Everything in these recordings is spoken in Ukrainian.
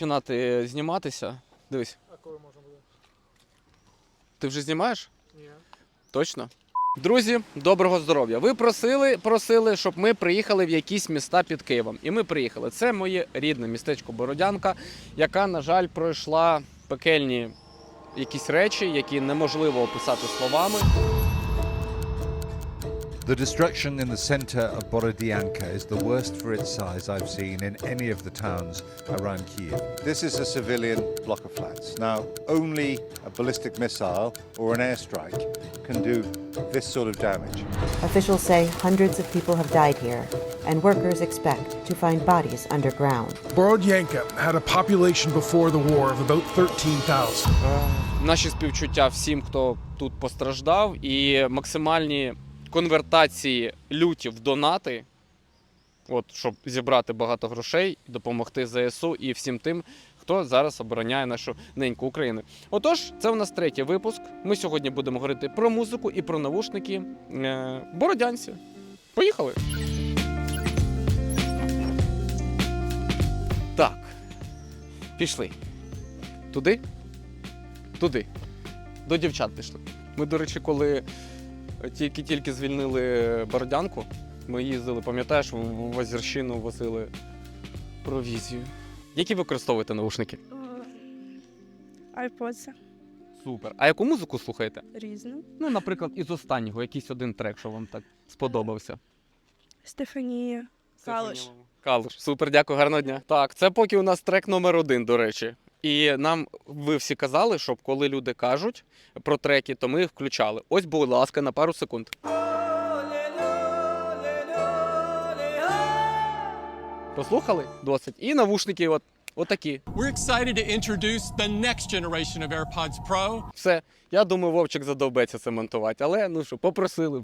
починати зніматися. Дивись, А коли можна буде? ти вже знімаєш? Ні. Точно? Друзі, доброго здоров'я. Ви просили, просили, щоб ми приїхали в якісь міста під Києвом. І ми приїхали. Це моє рідне містечко Бородянка, яка, на жаль, пройшла пекельні якісь речі, які неможливо описати словами. The destruction in the center of Borodianka is the worst for its size I've seen in any of the towns around Kiev. This is a civilian block of flats. Now, only a ballistic missile or an airstrike can do this sort of damage. Officials say hundreds of people have died here, and workers expect to find bodies underground. Borodyanka had a population before the war of about 13,000. Наші співчуття всім, хто тут постраждав, і максимальні конвертації лютів в донати, от, щоб зібрати багато грошей, допомогти ЗСУ і всім тим, хто зараз обороняє нашу неньку Україну. Отож, це у нас третій випуск. Ми сьогодні будемо говорити про музику і про навушники е, бородянці. Поїхали! Так. Пішли. Туди? Туди. До дівчат пішли. Ми, до речі, коли тільки-тільки звільнили Бородянку, ми їздили, пам'ятаєш, в в Озерщину возили провізію. Які використовуєте наушники? Айподси Супер. А яку музику слухаєте? різну. Ну, наприклад, із останнього, якийсь один трек, що вам так сподобався. Стефанія. Калуш. Калуш. Супер, дякую, гарного дня. Так, це поки у нас трек номер один, до речі. І нам ви всі казали, щоб коли люди кажуть про треки, то ми їх включали. Ось, будь ласка, на пару секунд. Послухали? Досить. І навушники, от, отакі. We're excited to introduce the next generation of AirPods Pro. Все. Я думаю, Вовчик задовбеться це монтувати. Але ну що, попросили.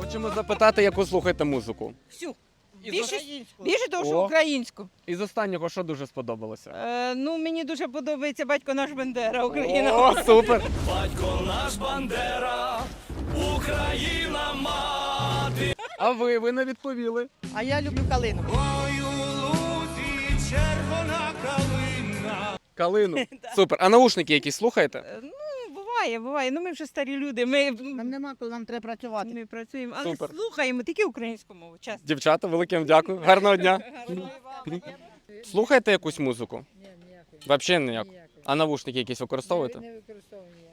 Хочемо запитати, яку слухаєте музику. Всю. Більше, більше того, що О. українську. Із останнього, що дуже сподобалося? Е, ну, мені дуже подобається батько наш Бендера, Україна. О, супер! А ви, ви не відповіли. А я люблю калину. Червона калина. Калину. Супер. А наушники якісь слухаєте? Е, Ну, буває, буває. Ну, ми вже старі люди. Ми Нам нема коли нам треба працювати. не працюємо, але Супер. слухаємо тільки українську мову. Чесно. Дівчата, велике вам дякую. Гарного дня. Слухаєте якусь музику? Ні, ніякої. Взагалі ніяку. Ніякої. А навушники якісь використовуєте? Не використовую ніякої.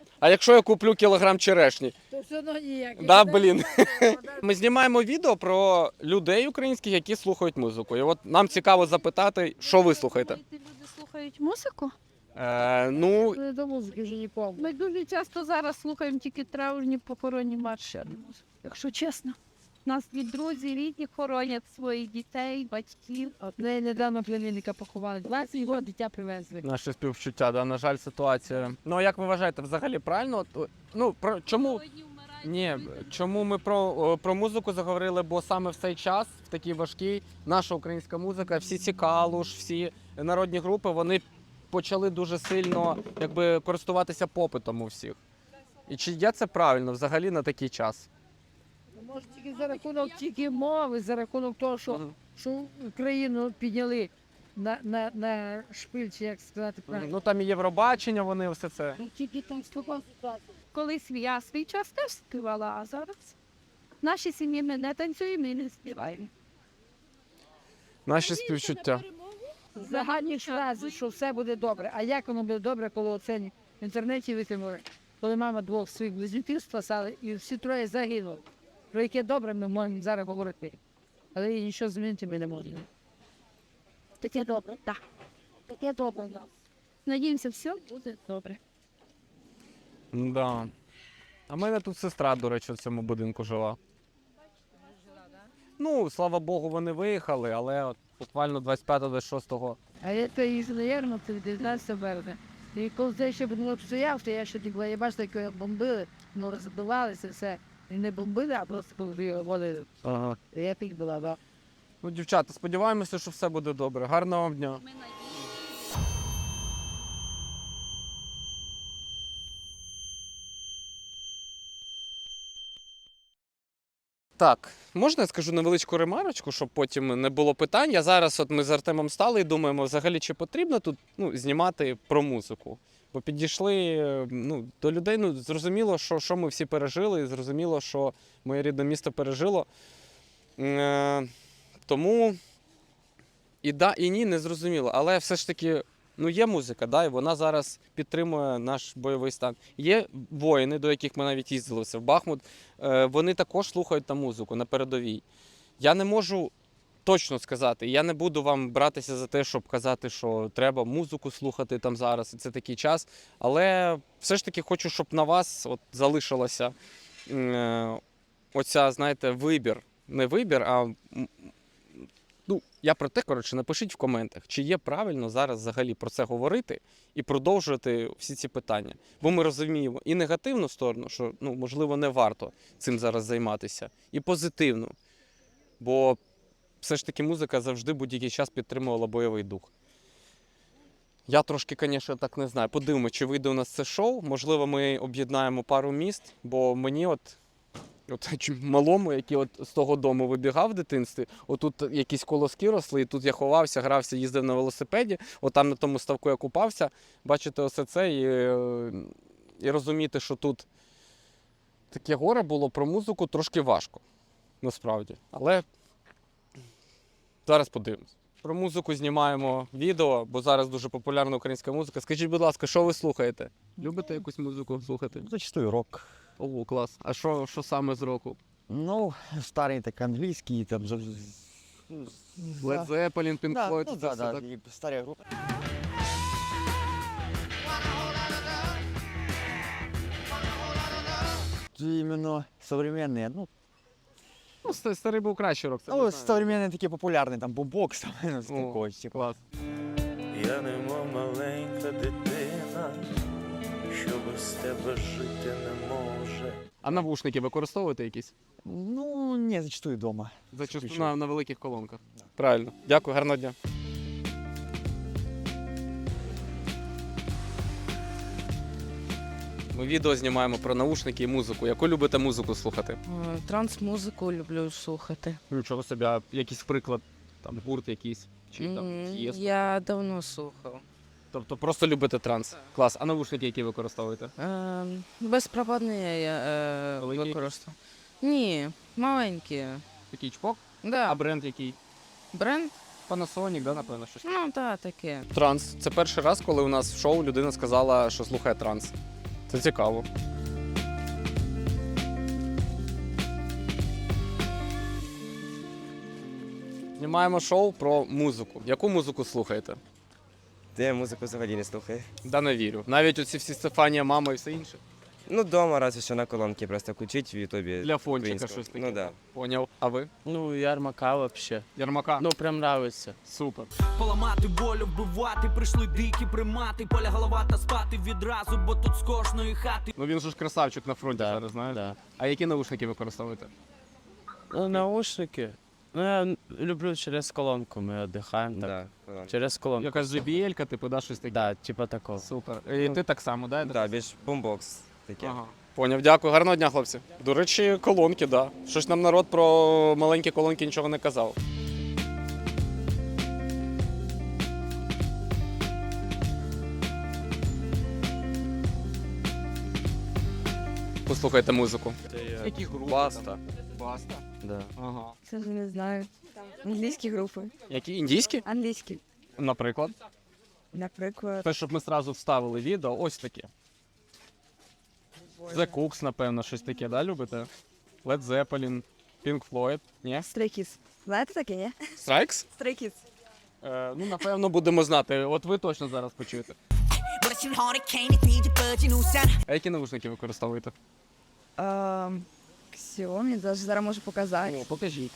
А якщо я куплю кілограм черешні? То все одно ніякої. Да, блін. Ми знімаємо відео про людей українських, які слухають музику. І от нам цікаво запитати, що ви слухаєте. Люди слухають музику. Е, ну, Не до музики вже нікому. Ми дуже часто зараз слухаємо тільки траурні похоронні марші. Якщо чесно. Нас від друзі, рідні хоронять своїх дітей, батьків. От неї недавно племінника поховали. 20 його дитя привезли. наше співчуття, да, на жаль, ситуація. Ну, а як ви вважаєте, взагалі правильно? От, Ну, про чому? Ні, чому ми про, про музику заговорили? Бо саме в цей час, в такий важкий, наша українська музика, всі ці калуш, всі народні групи, вони почали дуже сильно якби, користуватися попитом у всіх. І чи є це правильно взагалі на такий час? Може тільки за рахунок тільки мови, за рахунок того, що, Мгм. що Україну підняли на, на, на шпиль, чи як сказати правильно. Ну там і Євробачення, вони все це. Ну, Тільки там спокійно. Колись я свій час теж співала, а зараз в нашій сім'ї ми не танцюємо і не співаємо. Наші співчуття. Загальні фрази, що все буде добре. А як воно буде добре, коли оце в інтернеті викинули? Коли мама двох своїх близнюків спасала і всі троє загинули. Про яке добре ми можемо зараз говорити. Але нічого змінити ми не можемо. Таке добре, так. Таке добре. Надіємося, все буде добре. Да. А в мене тут сестра, до речі, в цьому будинку жила. Ну, слава Богу, вони виїхали, але от буквально 25-26 А я из, наверное, наєрно, це 19 березня. І коли це ще б не обстояв, то я ще тікла, я бачила, як його бомбили, ну розбивалися все. І не бомбили, а просто води. Ага. Я тих була, да. Ну, дівчата, сподіваємося, що все буде добре. Гарного вам дня. Так, можна я скажу невеличку ремарочку, щоб потім не було питань. Я зараз, от ми з Артемом стали і думаємо, взагалі, чи потрібно тут ну, знімати про музику. Бо підійшли ну, до людей, ну, зрозуміло, що, що ми всі пережили, і зрозуміло, що моє рідне місто пережило. Е, тому і да, і ні, не зрозуміло. Але все ж таки, ну є музика, да, і вона зараз підтримує наш бойовий стан. Є воїни, до яких ми навіть їздили це в Бахмут. Е, вони також слухають там музику на передовій. Я не можу точно сказати, я не буду вам братися за те, щоб казати, що треба музику слухати там зараз, і це такий час. Але все ж таки хочу, щоб на вас от залишилося м, е, оця, знаєте, вибір. Не вибір, а ну, я про те, коротше, напишіть в коментах, чи є правильно зараз взагалі про це говорити і продовжувати всі ці питання. Бо ми розуміємо і негативну сторону, що ну, можливо не варто цим зараз займатися, і позитивну. Бо все ж таки музика завжди будь-який час підтримувала бойовий дух. Я трошки, звісно, так не знаю. Подивимося, чи вийде у нас це шоу. Можливо, ми об'єднаємо пару міст, бо мені от. От малому, який от з того дому вибігав в дитинстві, отут якісь колоски росли, і тут я ховався, грався, їздив на велосипеді, отам на тому ставку я купався. Бачите, оце це і, і розуміти, що тут таке горе було про музику трошки важко, насправді. Але зараз подивимось. Про музику знімаємо відео, бо зараз дуже популярна українська музика. Скажіть, будь ласка, що ви слухаєте? Любите якусь музику слухати? Зачастую рок. О, клас. А що, що саме з року? Ну, старий так англійський, там. Led Zeppelin, Pink Да, Floyd, ну, це да, все да, так? і старі групи. Іменно современные, ну, Ну, ста- старий був кращий рок. це ну современные такі популярні, там бумбокс, там, ну, з О, такого, типу. Клас. Я немов маленька дитина, що без тебе жити не. А навушники використовуєте якісь? Ну, не, зачастую дома. Зачасту Включу. на, на великих колонках. Правильно. Дякую, гарного дня. Ми відео знімаємо про наушники і музику. Яку любите музику слухати? Транс-музику люблю слухати. Нічого собі, а якийсь приклад, там гурт якийсь. Чи там. Я давно слухав. Тобто просто любите транс. Клас. А навушники, які використовуєте? Ем, Безпроводні я е, Великі? використовую. Ні, маленькі. Такий чпок? Да. А бренд який? Бренд? Panasonic, да, напевно, щось. Ну, так, таке. Транс. Це перший раз, коли у нас в шоу людина сказала, що слухає транс. Це цікаво. Знімаємо шоу про музику. Яку музику слухаєте? Де музику взагалі не слухає? Да не вірю. Навіть оці всі Стефанія, мама і все інше. Ну, вдома разве що на колонки просто включить в Ютубі. Для фончика українського. щось таке. Ну да. Поняв. А ви? Ну, ярмака вообще. Ярмака? Ну, прям нравится. Супер. Поламати волю, вбивати, прийшли дикі примати, поля голова та спати відразу, бо тут з кожної хати. Ну він же ж красавчик на фронті Да, зараз, знаєш. Да. А які наушники використовуєте? Ну, наушники. Ну, я люблю через колонку, ми віддихаємо. Так. Да. Через колонку. Якась JBL, типу, да, щось таке. Да, типа такого. Супер. І ти так само, да? Да, більш бумбокс таке. Ага. Поняв, дякую, гарного дня, хлопці. До речі, колонки, да. Щось нам народ про маленькі колонки нічого не казав. Послухайте музику. Які групи? Баста. Баста? Да. Ага. Це не знаю. Англійські групи. Які індійські? Англійські. Наприклад. Наприклад. Те, щоб ми зразу вставили відео, ось таке. The Cooks, напевно, щось таке, да, любите? Led Zeppelin, Pink Floyd. Ні? Стрейкіс. Знаєте таке, ні? Strikes? Стрейкіс. Е, ну, напевно, будемо знати. От ви точно зараз почуєте. А які навушники використовуєте? Xiaomi, навіть зараз можу показати. О, покажіть.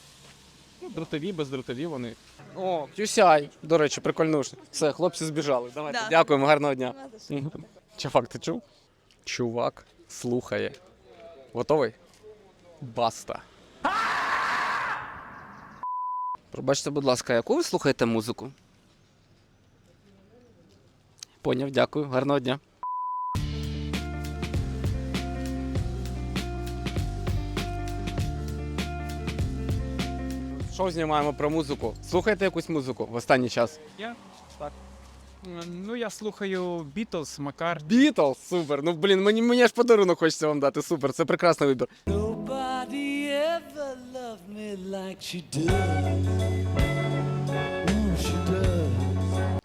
Ну, дротові, бездротові вони. О, QCI. До речі, прикольнушно. Все, хлопці збіжали. Давайте. Да. Дякуємо, гарного дня. Мгм. Чувак, ти чув? Чувак слухає. Готовий? Баста. Пробачте, будь ласка, яку ви слухаєте музику? Поняв, дякую, гарного дня. Шоу знімаємо про музику. Слухаєте якусь музику в останній час? Я? Так. Ну, я слухаю Бітлз, Макар. Бітлз, супер. Ну блін, мені, мені аж подарунок хочеться вам дати. Супер, це прекрасний вибір. Nobody ever loved me like she does.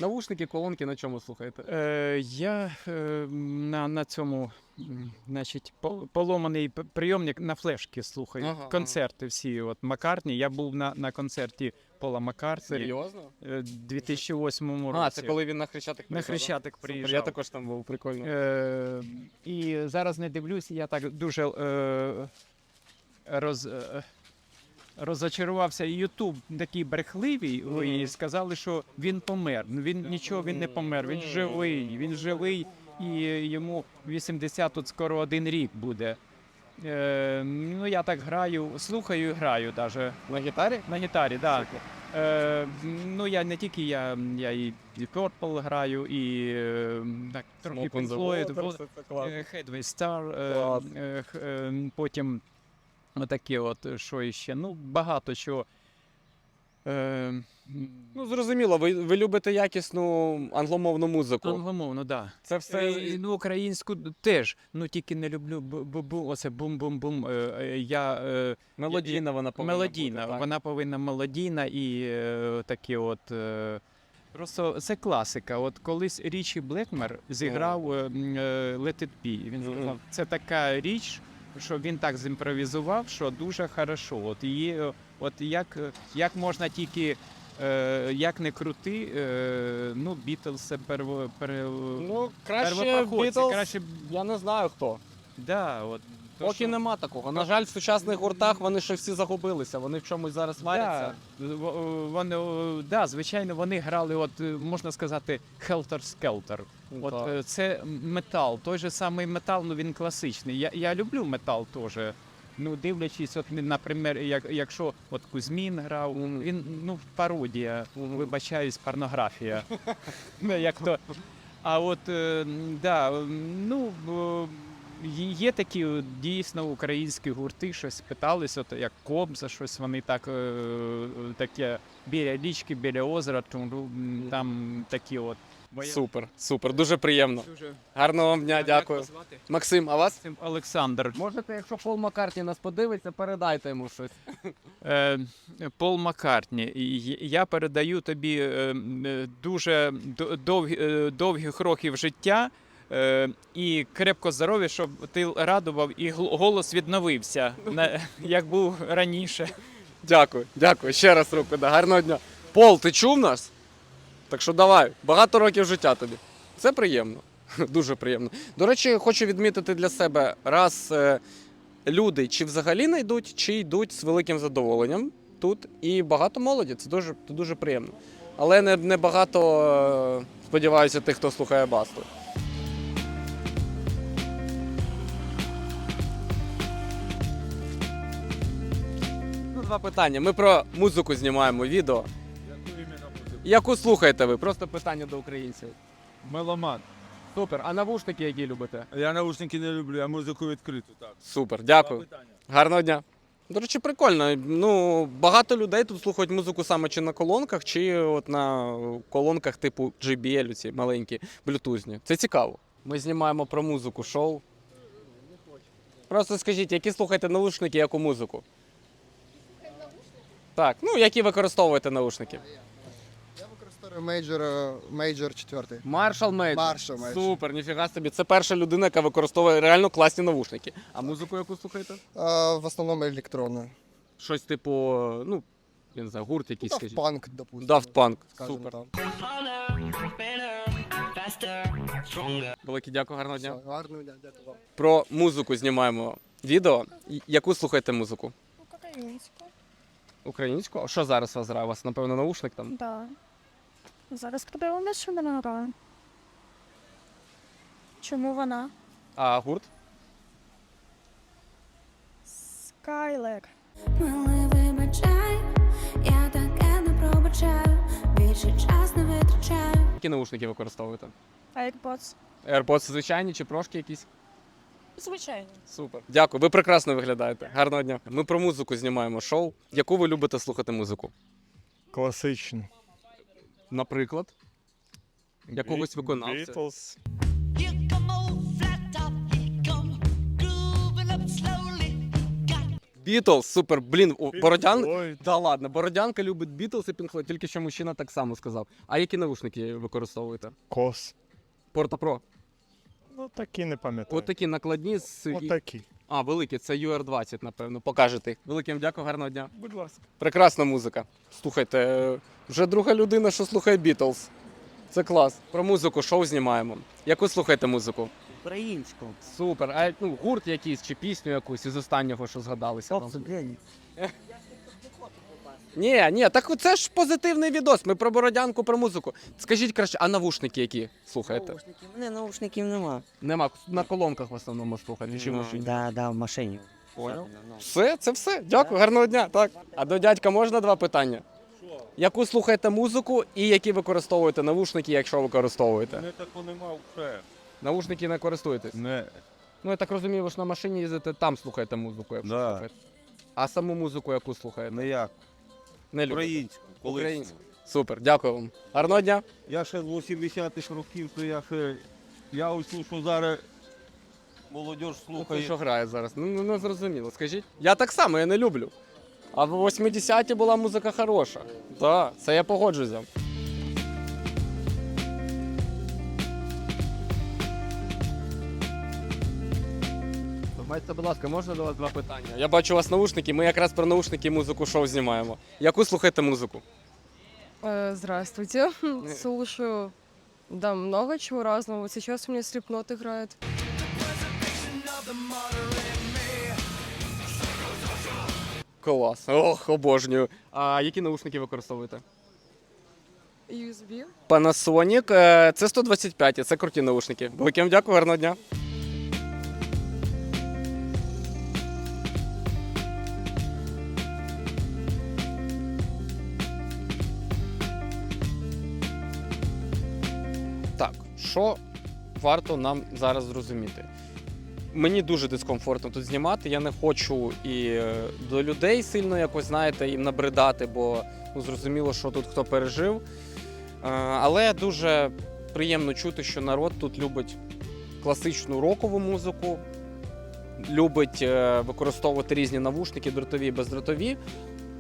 Навушники, колонки, на чому слухаєте? Е, я е, на, на цьому, значить, поломаний прийомник на флешки слухаю. Ага, ага. Концерти всі. От Маккартні. Я був на, на концерті Пола Маккартні. Серйозно? е, 2008 році. А, це коли він на Хрещатик На приїжджав, да? Хрещатик приїжджав. Я також там був, прикольно. Е, і зараз не дивлюсь, я так дуже е, роз, е, розочарувався. Ютуб такий брехливий, і сказали, що він помер. Ну, Він нічого він не помер, він живий, він живий, і йому 80 тут скоро один рік буде. Е, ну, я так граю, слухаю і граю даже. На гітарі? На гітарі, так. Да. Е, ну, я не тільки я, я і Purple граю, і е, так, трохи Pink Floyd, е, Headway Star, е, е, е, потім отаке от, що іще. Ну, багато чого. Е, Ну, зрозуміло, ви, ви любите якісну англомовну музику. Англомовно, так. Да. Це все. Е, ну, українську теж. Ну, тільки не люблю бу-бу, оце бум-бум-бум. Е, е, я, е, Мелодійна вона повинна мелодійна. бути, так? вона повинна мелодійна і е, такі от. Е, Просто це класика. От колись Річі Блекмер зіграв е, м, е, Let It Be. Він сказав, це така річ, що він так зімпровізував, що дуже хорошо. От її, от як, як можна тільки. Е, як не крути, е, ну, Бітлз це перво, Ну, краще Бітлз, краще я не знаю хто. Да, от, Поки нема такого. На жаль, в сучасних гуртах вони ще всі загубилися, вони в чомусь зараз варяться. Да, вони, да, звичайно, вони грали, от, е, можна сказати, хелтер-скелтер. От Так. е, це метал, той же самий метал, ну він класичний. Я, я люблю метал теж. Ну, дивлячись, от, наприклад, як, якщо от Кузьмін грав, він ну, пародія, вибачаюсь, порнографія. Ну, як то. А от е, да, ну. Е, є- такі дійсно українські гурти, щось питались, от як Кобза, щось вони так е, таке біля річки, біля озера, там такі от. Супер, супер, дуже приємно. дуже- Гарного вам дня, Як дякую. Максим, а вас? Цим Олександр. Можете, якщо Пол Маккартні нас подивиться, передайте йому щось. Е, Пол Маккартні, я передаю тобі е, е, дуже довгі, е, довгих років життя е, і крепко здоров'я, щоб ти радував і голос відновився, як був раніше. Дякую, дякую. Ще раз руку. Да. Гарного дня. Пол, ти чув нас? Так що давай, багато років життя тобі. Це приємно. Дуже приємно. До речі, хочу відмітити для себе, раз е, люди чи взагалі не йдуть, чи йдуть з великим задоволенням тут. І багато молоді. Це дуже, це дуже приємно. Але не, не багато, е, сподіваюся, тих, хто слухає басту. Два питання. Ми про музику знімаємо відео. Яку слухаєте ви? Просто питання до українців. Меломан. Супер. А навушники які любите? Я наушники не люблю, я музику відкриту. Так. Супер, дякую. Гарного дня. До речі, прикольно. Ну, багато людей тут слухають музику саме чи на колонках, чи от на колонках типу JBL, ці маленькі, блютузні. Це цікаво. Ми знімаємо про музику шоу. Просто скажіть, які слухаєте наушники, яку музику? Так, ну які використовуєте наушники? Мейджор, мейджор четвертий. Маршал Мейджор. Marshall Major. Супер, ніфіга собі. Це перша людина, яка використовує реально класні навушники. А музику яку слухаєте? А, в основному електронна. Щось типу, ну, я не знаю, гурт якийсь Daft скажіть. Punk, допустим. Daft Punk. Супер. там. Велике дякую, гарного дня. Все, Гарного дня, дякую вам. Про музику знімаємо відео. Яку слухаєте музику? Українську. Українську? А що зараз у вас грає? У вас, напевно, наушник там? Да. Зараз подивимося, що вона грає. Чому вона? А гурт? Скайлер. Милий, вибачай, я таке не пробачаю, більше час не витрачаю. Які наушники використовуєте? AirPods. AirPods звичайні чи прошки якісь? Звичайно. Супер. Дякую, ви прекрасно виглядаєте. Гарного дня. Ми про музику знімаємо шоу. Яку ви любите слухати музику? Класичну. Наприклад, якогось виконавця. Beatles. Бітлз, супер, блін, у Pink Бородян. Floyd. Да ладно, Бородянка любить Бітлз і Pink тільки що мужчина так само сказав. А які навушники використовуєте? Кос. Порта Про. Ну такі не пам'ятаю. От такі накладні з. Отакі. А, великі, це UR20, напевно. Покажете. Великим дякую, гарного дня. Будь ласка. Прекрасна музика. Слухайте, вже друга людина, що слухає Бітлз. Це клас. Про музику шоу знімаємо. Яку слухаєте музику? Українську. Супер. А ну, гурт якийсь чи пісню якусь із останнього, що згадалися вам? Ні, ні, так це ж позитивний відос. Ми про бородянку, про музику. Скажіть краще, а навушники які слухаєте? Наушників. У мене наушників нема. Нема на колонках в основному слухати. Чи в Ну, машині? Да, да, в машині. Понял. Все, це все. Дякую, гарного дня. Так. А до дядька можна два питання? Яку слухаєте музику і які використовуєте навушники, якщо використовуєте? Не таку нема вже. Навушники не користуєтесь? Не. Ну я так розумію, ви ж на машині їздите, там слухаєте музику, якщо Да. слухаєте. А саму музику яку слухаєте? Не як. Не любите? Українську. Українську. Супер, дякую вам. Гарного дня. Я ще з 80-х років, то я ще. Я ось слухаю зараз. Молодь Слухай, слухає. що грає зараз. Ну, ну не зрозуміло. Скажіть. Я так само, я не люблю. А в 80-ті була музика хороша. Так, це я погоджуюсь. Бачите, будь ласка, можна до вас два питання? Я бачу у вас наушники, ми якраз про наушники і музику шоу знімаємо. Яку слухаєте музику? Э, Здравствуйте. Слушаю, да, много чего разного. Сейчас у меня слепнот играет. Клас. Ох, обожнюю. А які наушники використовуєте? USB. Panasonic, е, це 125, це круті наушники. Велике вам дякую, гарного дня. Що варто нам зараз зрозуміти? Мені дуже дискомфортно тут знімати. Я не хочу і е, до людей сильно якось, знаєте, їм набридати, бо ну, зрозуміло, що тут хто пережив. Е, Але дуже приємно чути, що народ тут любить класичну рокову музику, любить е, використовувати різні навушники, дротові і бездротові,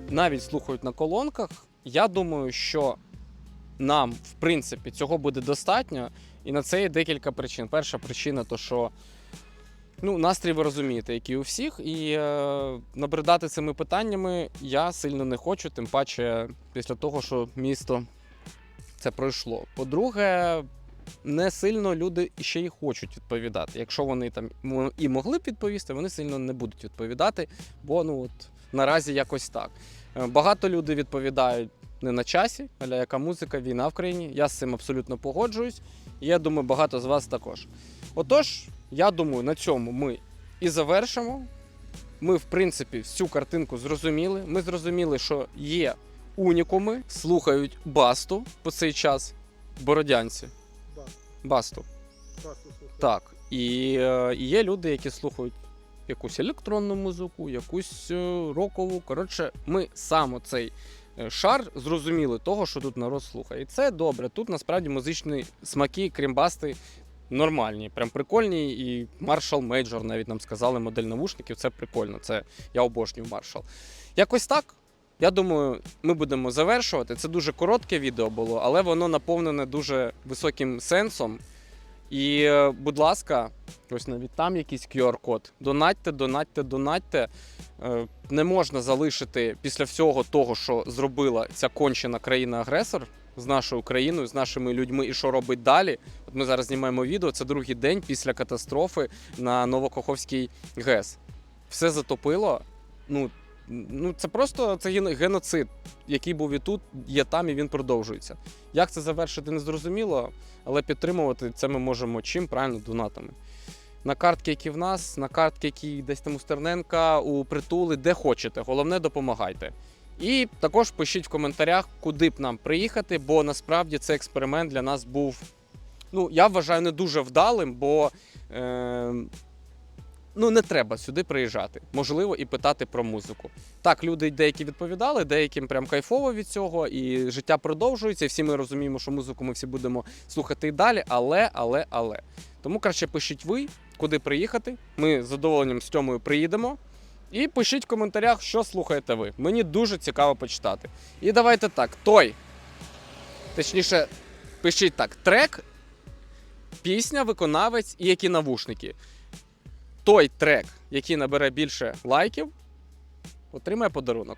навіть слухають на колонках. Я думаю, що нам, в принципі, цього буде достатньо, і на це є декілька причин. Перша причина то, що ну, настрій ви розумієте, який у всіх, і е, набридати цими питаннями я сильно не хочу, тим паче після того, що місто це пройшло. По-друге, не сильно люди ще й хочуть відповідати. Якщо вони там і могли б відповісти, вони сильно не будуть відповідати, бо ну от наразі якось так. Е, Багато людей відповідають не на часі, аля яка музика, війна в країні. Я з цим абсолютно погоджуюсь. Я думаю, багато з вас також. Отож, я думаю, на цьому ми і завершимо. Ми, в принципі, всю картинку зрозуміли. Ми зрозуміли, що є унікуми, слухають басту по цей час бородянці. Басту. Так. І е, і є люди, які слухають якусь електронну музику, якусь е, рокову. Коротше, ми саме цей шар зрозуміли того, що тут народ слухає. І це добре. Тут насправді музичні смаки, крім басти, нормальні, прям прикольні. І Marshall Major навіть нам сказали модель навушників. Це прикольно. Це я обожнюю Marshall. Якось так. Я думаю, ми будемо завершувати. Це дуже коротке відео було, але воно наповнене дуже високим сенсом. І, е, будь ласка, ось навіть там якийсь QR-код. Донатьте, донатьте, донатьте. Е, Не можна залишити після всього того, що зробила ця кончена країна-агресор з нашою країною, з нашими людьми, і що робить далі. От ми зараз знімаємо відео. Це другий день після катастрофи на Новокоховській ГЕС. Все затопило. Ну, ну це просто це геноцид, який був і тут, є там, і він продовжується. Як це завершити, не зрозуміло, але підтримувати це ми можемо чим правильно донатами. На картки, які в нас, на картки, які десь там у Стерненка, у притули, де хочете. Головне, допомагайте. І також пишіть в коментарях, куди б нам приїхати, бо насправді цей експеримент для нас був, ну, я вважаю, не дуже вдалим, бо е, ну не треба сюди приїжджати. Можливо, і питати про музику. Так, люди деякі відповідали, деяким прям кайфово від цього, і життя продовжується. І всі ми розуміємо, що музику ми всі будемо слухати і далі. Але, але, але. Тому краще пишіть ви, куди приїхати. Ми з задоволенням з Тьомою приїдемо. І пишіть в коментарях, що слухаєте ви. Мені дуже цікаво почитати. І давайте так, той. Точніше, пишіть так: трек, пісня, виконавець і які навушники. Той трек, який набере більше лайків, отримає подарунок.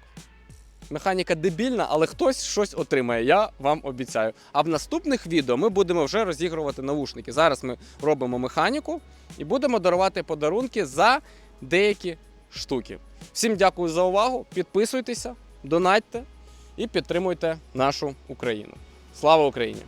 Механіка дебільна, але хтось щось отримає, я вам обіцяю. А в наступних відео ми будемо вже розігрувати навушники. Зараз ми робимо механіку і будемо дарувати подарунки за деякі штуки. Всім дякую за увагу. Підписуйтеся, донатьте і підтримуйте нашу Україну. Слава Україні!